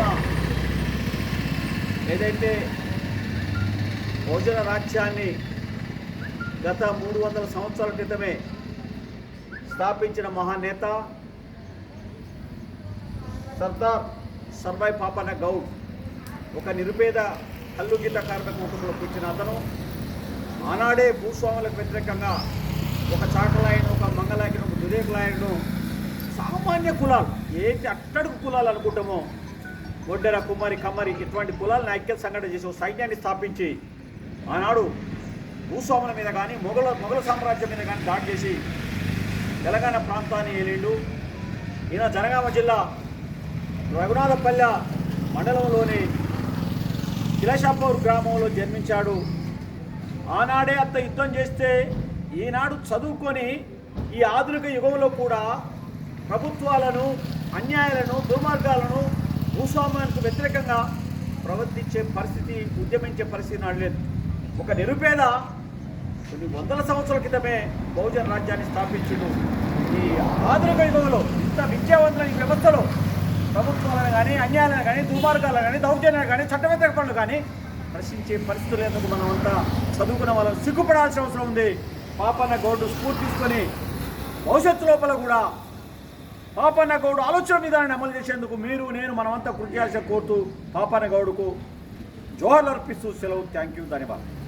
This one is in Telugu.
రోజున ఏదైతే భోజన రాజ్యాన్ని గత మూడు వందల సంవత్సరాల క్రితమే స్థాపించిన మహానేత సర్దార్ సర్వాయి పాపన్న గౌడ్ ఒక నిరుపేద హల్లుగీత కార్మిక కుటుంబంలో కూర్చున్న అతను. ఆనాడే భూస్వాములకు వ్యతిరేకంగా ఒక చాకలాయను ఒక మంగళాయను ఒక దురేకులాయను సామాన్య కులాలు ఏంటి అట్టడుగు కులాలు అనుకుంటామో గొడ్డెర కుమ్మరి కమ్మరి ఇటువంటి కులాలను ఐక్య సంఘటన చేసి ఒక సైన్యాన్ని స్థాపించి ఆనాడు భూస్వాముల మీద కానీ మొఘల మొఘల సామ్రాజ్యం మీద కానీ దాడి చేసి తెలంగాణ ప్రాంతాన్ని ఏలిండు. ఈయన జనగామ జిల్లా రఘునాథపల్లె మండలంలోని కిలషాపూర్ గ్రామంలో జన్మించాడు. ఆనాడే అంత యుద్ధం చేస్తే ఈనాడు చదువుకొని ఈ ఆధునిక యుగంలో కూడా ప్రభుత్వాలను అన్యాయాలను దుర్మార్గాలను భూస్వామ్యానికి వ్యతిరేకంగా ప్రవర్తించే పరిస్థితి ఉద్యమించే పరిస్థితి నాడు లేదు. ఒక నిరుపేద కొన్ని వందల సంవత్సరాల క్రితమే బహుజన రాజ్యాన్ని స్థాపించిండు. ఈ ఆధునిక యుగంలో ఇంత విద్యావంతులైన వ్యవస్థలో ప్రభుత్వాలను కానీ అన్యాయాలను కానీ దుర్మార్గాలను కానీ దౌర్జన్యాలు కానీ చట్ట పనులు కానీ ప్రశ్నించే పరిస్థితులు ఎందుకు మనం అంతా చదువుకున్న వాళ్ళని సిగ్గుపడాల్సిన అవసరం ఉంది. పాపన్న గౌడ్ స్ఫూర్తి తీసుకొని భవిష్యత్తు లోపల కూడా పాపన్న గౌడ్ ఆలోచన విధానాన్ని అమలు చేసేందుకు మీరు నేను మనమంతా కృషి చేయాల్సిన కోరుతూ పాపన్న గౌడ్కు జోహర్లు అర్పిస్తూ సెలవు. థ్యాంక్ యూ ధన్యవాదాలు.